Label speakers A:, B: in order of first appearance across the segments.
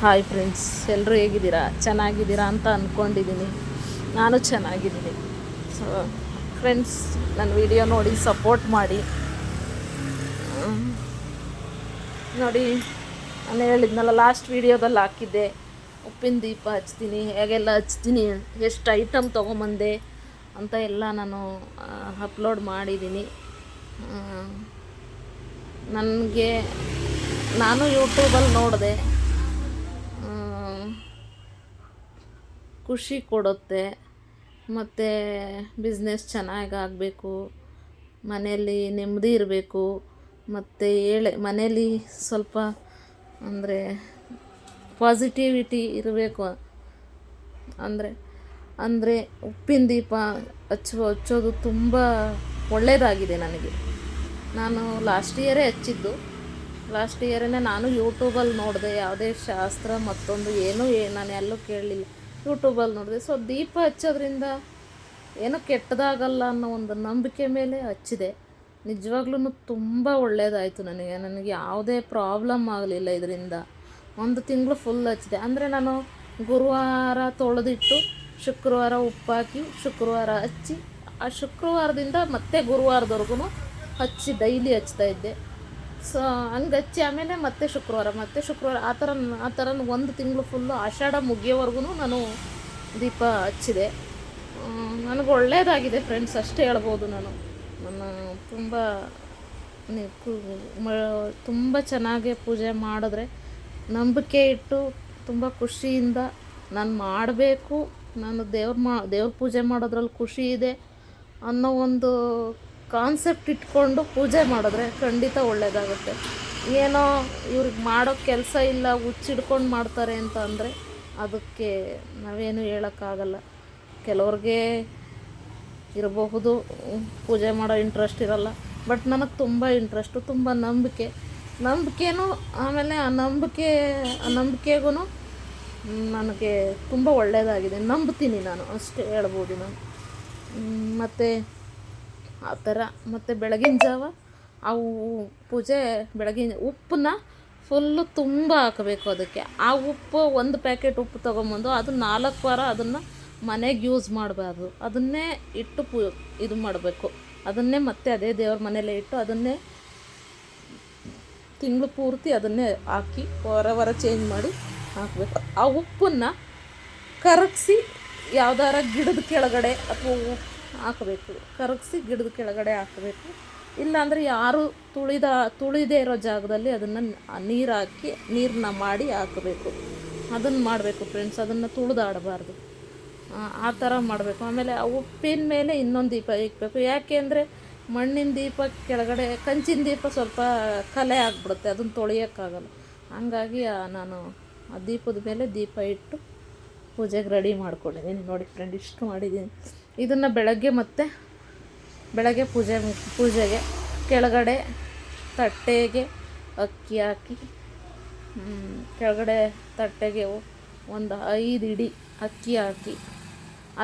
A: Hi friends ಎಲ್ಲರೂ ಹೇಗಿದ್ದೀರಾ? ಚೆನ್ನಾಗಿದ್ದೀರಾ ಅಂತ ಅಂದ್ಕೊಂಡಿದ್ದೀನಿ ನಾನು ಚೆನ್ನಾಗಿದ್ದೀನಿ. ಸೊ ಫ್ರೆಂಡ್ಸ್ ನನ್ನ ವಿಡಿಯೋ ನೋಡಿ ಸಪೋರ್ಟ್ ಮಾಡಿ. ನೋಡಿ, ನಾನು ಹೇಳಿದ್ನಲ್ಲ ಲಾಸ್ಟ್ ವಿಡಿಯೋದಲ್ಲಿ ಹಾಕಿದ್ದೆ. ಉಪ್ಪಿನ ದೀಪ ಹಚ್ತೀನಿ, ಹೇಗೆಲ್ಲ ಹಚ್ತೀನಿ, ಎಷ್ಟು ಐಟಮ್ ತೊಗೊಂಬಂದೆ ಅಂತ ಎಲ್ಲ ನಾನು ಅಪ್ಲೋಡ್ ಮಾಡಿದ್ದೀನಿ. ನನಗೆ, ನಾನು ಯೂಟ್ಯೂಬಲ್ಲಿ ನೋಡಿದೆ. ಖುಷಿ ಕೊಡುತ್ತೆ. ಮತ್ತು ಬಿಸ್ನೆಸ್ ಚೆನ್ನಾಗಿ ಆಗಬೇಕು ಮನೆಯಲ್ಲಿ ನೆಮ್ಮದಿ ಇರಬೇಕು. ಮತ್ತು ಏಳೆ, ಮನೆಯಲ್ಲಿ ಸ್ವಲ್ಪ ಅಂದರೆ ಪಾಸಿಟಿವಿಟಿ ಇರಬೇಕು. ಅಂದರೆ ಅಂದರೆ ಉಪ್ಪಿನ ದೀಪ ಹಚ್ಚುವ, ಹಚ್ಚೋದು ತುಂಬ ಒಳ್ಳೆಯದಾಗಿದೆ ನನಗೆ. ನಾನು ಲಾಸ್ಟ್ ಇಯರೇ ಹಚ್ಚಿದ್ದು. ಲಾಸ್ಟ್ ಇಯರೇ ನಾನು ಯೂಟ್ಯೂಬಲ್ಲಿ ನೋಡಿದೆ, ಯಾವುದೇ ಶಾಸ್ತ್ರ ಮತ್ತೊಂದು ಏನೂ ನಾನು ಎಲ್ಲೂ ಕೇಳಲಿಲ್ಲ. ಯೂಟ್ಯೂಬಲ್ಲಿ ನೋಡಿದೆ. ಸೊ ದೀಪ ಹಚ್ಚೋದ್ರಿಂದ ಏನೋ ಕೆಟ್ಟದಾಗಲ್ಲ ಅನ್ನೋ ಒಂದು ನಂಬಿಕೆ ಮೇಲೆ ಹಚ್ಚಿದೆ. ನಿಜವಾಗ್ಲೂ ತುಂಬ ಒಳ್ಳೆಯದಾಯಿತು ನನಗೆ. ನನಗೆ ಯಾವುದೇ ಪ್ರಾಬ್ಲಮ್ ಆಗಲಿಲ್ಲ ಇದರಿಂದ. ಒಂದು ತಿಂಗಳು ಫುಲ್ ಹಚ್ಚಿದೆ. ಅಂದರೆ ನಾನು ಗುರುವಾರ ತೊಳೆದಿಟ್ಟು ಶುಕ್ರವಾರ ಉಪ್ಪಾಕಿ, ಶುಕ್ರವಾರ ಹಚ್ಚಿ, ಆ ಶುಕ್ರವಾರದಿಂದ ಮತ್ತೆ ಗುರುವಾರದವರೆಗೂ ಹಚ್ಚಿ ಡೈಲಿ ಹಚ್ತಾ ಇದ್ದೆ. ಸೊ, ಹಂಗೆ ಹಚ್ಚಿ ಆಮೇಲೆ ಮತ್ತೆ ಶುಕ್ರವಾರ ಮತ್ತೆ ಶುಕ್ರವಾರ ಆ ಥರ ಆ ಥರ ಒಂದು ತಿಂಗಳು ಫುಲ್ಲು ಆಷಾಢ ಮುಗಿಯೋವರೆಗೂ ನಾನು ದೀಪ ಹಚ್ಚಿದೆ. ನನಗೆ ಒಳ್ಳೆಯದಾಗಿದೆ ಫ್ರೆಂಡ್ಸ್ ಅಷ್ಟೇ ಹೇಳ್ಬೋದು ನಾನು. ನನ್ನ ತುಂಬ ತುಂಬ ಚೆನ್ನಾಗಿ ಪೂಜೆ ಮಾಡಿದ್ರೆ ನಂಬಿಕೆ ಇಟ್ಟು ತುಂಬ ಖುಷಿಯಿಂದ ನಾನು ಮಾಡಬೇಕು. ನಾನು ದೇವ್ರ ಮಾ, ದೇವ್ರ ಪೂಜೆ ಮಾಡೋದ್ರಲ್ಲಿ ಖುಷಿ ಇದೆ ಅನ್ನೋ ಒಂದು ಕಾನ್ಸೆಪ್ಟ್ ಇಟ್ಕೊಂಡು ಪೂಜೆ ಮಾಡಿದ್ರೆ ಖಂಡಿತ ಒಳ್ಳೆಯದಾಗುತ್ತೆ ಏನೋ ಇವ್ರಿಗೆ ಮಾಡೋ ಕೆಲಸ ಇಲ್ಲ, ಹುಚ್ಚಿಡ್ಕೊಂಡು ಮಾಡ್ತಾರೆ ಅಂತ ಅಂದರೆ ಅದಕ್ಕೆ ನಾವೇನು ಹೇಳೋಕ್ಕಾಗಲ್ಲ. ಕೆಲವ್ರಿಗೆ ಇರಬಹುದು, ಪೂಜೆ ಮಾಡೋ ಇಂಟ್ರೆಸ್ಟ್ ಇರಲ್ಲ. ಬಟ್ ನನಗೆ ತುಂಬ ಇಂಟ್ರೆಸ್ಟು ತುಂಬ ನಂಬಿಕೆ. ನಂಬಿಕೆನೂ ಆಮೇಲೆ ಆ ನಂಬಿಕೆ, ಆ ನಂಬಿಕೆಗೂ ನನಗೆ ತುಂಬ ಒಳ್ಳೆಯದಾಗಿದೆ ನಂಬ್ತೀನಿ ನಾನು, ಅಷ್ಟೇ ಹೇಳ್ಬೋದು ನಾನು. ಮತ್ತು ಆ ಥರ. ಮತ್ತು ಬೆಳಗಿನ ಜಾವ ಅವು ಪೂಜೆ ಬೆಳಗಿನ ಉಪ್ಪನ್ನ ಫುಲ್ಲು ತುಂಬ ಹಾಕಬೇಕು ಅದಕ್ಕೆ. ಆ ಉಪ್ಪು ಒಂದು ಪ್ಯಾಕೆಟ್ ಉಪ್ಪು ತೊಗೊಂಬಂದು ಅದು ನಾಲ್ಕು ವಾರ ಅದನ್ನು ಮನೆಗೆ ಯೂಸ್ ಮಾಡಬಾರ್ದು. ಅದನ್ನೇ ಇಟ್ಟು ಪೂ ಇದು ಮಾಡಬೇಕು. ಅದನ್ನೇ ಮತ್ತೆ ಅದೇ ದೇವ್ರ ಮನೇಲೇ ಇಟ್ಟು ಅದನ್ನೇ ತಿಂಗಳು ಪೂರ್ತಿ ಅದನ್ನೇ ಹಾಕಿ ವಾರ ವಾರ ಚೇಂಜ್ ಮಾಡಿ ಹಾಕಬೇಕು. ಆ ಉಪ್ಪನ್ನು ಕರಗಿಸಿ ಯಾವ್ದಾರ ಗಿಡದ ಕೆಳಗಡೆ ಅಥವಾ ಹಾಕಬೇಕು. ಕರಗಿಸಿ ಗಿಡದ ಕೆಳಗಡೆ ಹಾಕಬೇಕು. ಇಲ್ಲಾಂದರೆ ಯಾರು ತುಳಿದ, ತುಳಿದೇ ಇರೋ ಜಾಗದಲ್ಲಿ ಅದನ್ನು ನೀರು ಹಾಕಿ ನೀರನ್ನ ಮಾಡಿ ಹಾಕಬೇಕು. ಅದನ್ನು ಮಾಡಬೇಕು ಫ್ರೆಂಡ್ಸ್ ಅದನ್ನು ತುಳಿದಾಡಬಾರ್ದು. ಆ ಥರ ಮಾಡಬೇಕು. ಆಮೇಲೆ ಆ ಉಪ್ಪಿನ ಮೇಲೆ ಇನ್ನೊಂದು ದೀಪ ಇಕ್ಬೇಕು. ಯಾಕೆ ಅಂದರೆ ಮಣ್ಣಿನ ದೀಪ ಕೆಳಗಡೆ, ಕಂಚಿನ ದೀಪ ಸ್ವಲ್ಪ ಕಲೆ ಆಗಿಬಿಡುತ್ತೆ. ಅದನ್ನು ತೊಳೆಯೋಕ್ಕಾಗಲ್ಲ. ಹಂಗಾಗಿ ನಾನು ಆ ದೀಪದ ಮೇಲೆ ದೀಪ ಇಟ್ಟು ಪೂಜೆಗೆ ರೆಡಿ ಮಾಡ್ಕೊಂಡಿದ್ದೀನಿ ನೋಡಿ ಫ್ರೆಂಡ್ ಇಷ್ಟು ಮಾಡಿದ್ದೀನಿ ಇದನ್ನು ಬೆಳಗ್ಗೆ ಮತ್ತು ಬೆಳಗ್ಗೆ ಪೂಜೆ, ಪೂಜೆಗೆ ಕೆಳಗಡೆ ತಟ್ಟೆಗೆ ಅಕ್ಕಿ ಹಾಕಿ ಕೆಳಗಡೆ ತಟ್ಟೆಗೆ ಒಂದು ಐದು ಇಡಿ ಅಕ್ಕಿ ಹಾಕಿ,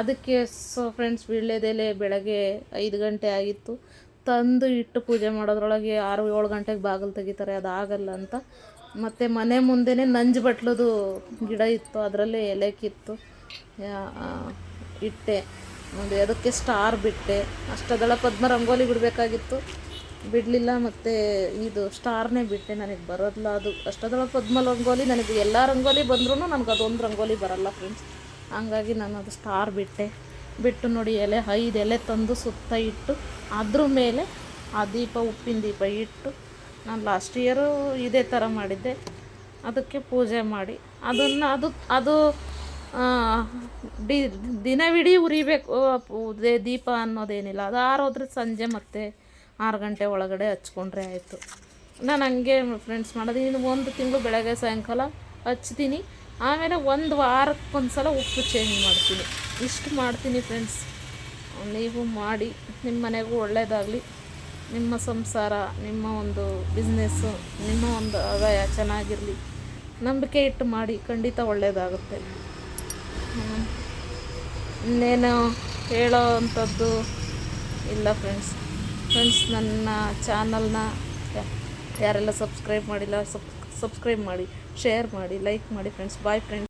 A: ಅದಕ್ಕೆ ಸೊ ಫ್ರೆಂಡ್ಸ್ ವೀಳ್ಯದೆಲೆ ಬೆಳಗ್ಗೆ ಐದು ಗಂಟೆ ಆಗಿತ್ತು. ತಂದು ಇಟ್ಟು ಪೂಜೆ ಮಾಡೋದ್ರೊಳಗೆ ಆರು, ಏಳು ಗಂಟೆಗೆ ಬಾಗಿಲು ತೆಗಿತಾರೆ, ಅದು ಆಗಲ್ಲ ಅಂತ. ಮತ್ತು ಮನೆ ಮುಂದೆನೇ ನಂಜು ಬಟ್ಲದು ಗಿಡ ಇತ್ತು, ಅದರಲ್ಲೇ ಎಲೆ ಕಿತ್ತು ಇಟ್ಟೆ. ಒಂದು ಅದಕ್ಕೆ ಸ್ಟಾರ್ ಬಿಟ್ಟೆ. ಅಷ್ಟದಳ ಪದ್ಮ ರಂಗೋಲಿ ಬಿಡಬೇಕಾಗಿತ್ತು. ಬಿಡಲಿಲ್ಲ ಮತ್ತು ಇದು ಸ್ಟಾರ್ನೇ ಬಿಟ್ಟೆ ನನಗೆ ಬರೋದಿಲ್ಲ ಅದು. ಅಷ್ಟದಳ ಪದ್ಮ ರಂಗೋಲಿ ನನಗೆ ಎಲ್ಲ ರಂಗೋಲಿ ಬಂದ್ರೂ ನನಗೆ ಅದೊಂದು ರಂಗೋಲಿ ಬರಲ್ಲ ಫ್ರೆಂಡ್ಸ್ ಹಂಗಾಗಿ ನಾನು ಅದು ಸ್ಟಾರ್ ಬಿಟ್ಟೆ. ಬಿಟ್ಟು ನೋಡಿ, ಎಲೆ ಐದು ಎಲೆ ತಂದು ಸುತ್ತ ಇಟ್ಟು, ಅದ್ರ ಮೇಲೆ ಆ ದೀಪ, ಉಪ್ಪಿನ ದೀಪ ಇಟ್ಟು ನಾನು ಲಾಸ್ಟ್ ಇಯರು ಇದೇ ಥರ ಮಾಡಿದ್ದೆ. ಅದಕ್ಕೆ ಪೂಜೆ ಮಾಡಿ. ಅದನ್ನು ಅದು ಅದು ಡಿ ದಿನವಿಡೀ ಉರಿಬೇಕು ದೀಪ ಅನ್ನೋದೇನಿಲ್ಲ. ಅದು ಆರೋದ್ರೆ ಸಂಜೆ ಮತ್ತೆ ಆರು ಗಂಟೆ ಒಳಗಡೆ ಹಚ್ಕೊಂಡ್ರೆ ಆಯಿತು. ನಾನು ಹಂಗೆ ಫ್ರೆಂಡ್ಸ್ ಮಾಡೋದು. ಇನ್ನು ಒಂದು ತಿಂಗಳು ಬೆಳಗ್ಗೆ, ಸಾಯಂಕಾಲ ಹಚ್ತೀನಿ. ಆಮೇಲೆ ಒಂದು ವಾರಕ್ಕೊಂದು ಸಲ ಉಪ್ಪು ಚೇಂಜ್ ಮಾಡ್ತೀನಿ. ಇಷ್ಟು ಮಾಡ್ತೀನಿ ಫ್ರೆಂಡ್ಸ್ ನೀವು ಮಾಡಿ. ನಿಮ್ಮ ಮನೆಗೂ ಒಳ್ಳೆಯದಾಗಲಿ ನಿಮ್ಮ ಸಂಸಾರ, ನಿಮ್ಮ ಒಂದು ಬಿಸ್ನೆಸ್ಸು ನಿಮ್ಮ ಒಂದು ಆದಾಯ ಚೆನ್ನಾಗಿರಲಿ. ನಂಬಿಕೆ ಇಟ್ಟು ಮಾಡಿ. ಖಂಡಿತ ಒಳ್ಳೆಯದಾಗುತ್ತೆ. ಇನ್ನೇನು ಹೇಳೋ ಅಂಥದ್ದು ಇಲ್ಲ ಫ್ರೆಂಡ್ಸ್ ಫ್ರೆಂಡ್ಸ್ ನನ್ನ ಚಾನಲ್ನ ಯಾರೆಲ್ಲ ಸಬ್ಸ್ಕ್ರೈಬ್ ಮಾಡಿಲ್ಲ ಸಬ್ ಸಬ್ಸ್ಕ್ರೈಬ್ ಮಾಡಿ ಶೇರ್ ಮಾಡಿ ಲೈಕ್ ಮಾಡಿ ಫ್ರೆಂಡ್ಸ್ ಬಾಯ್ ಫ್ರೆಂಡ್ಸ್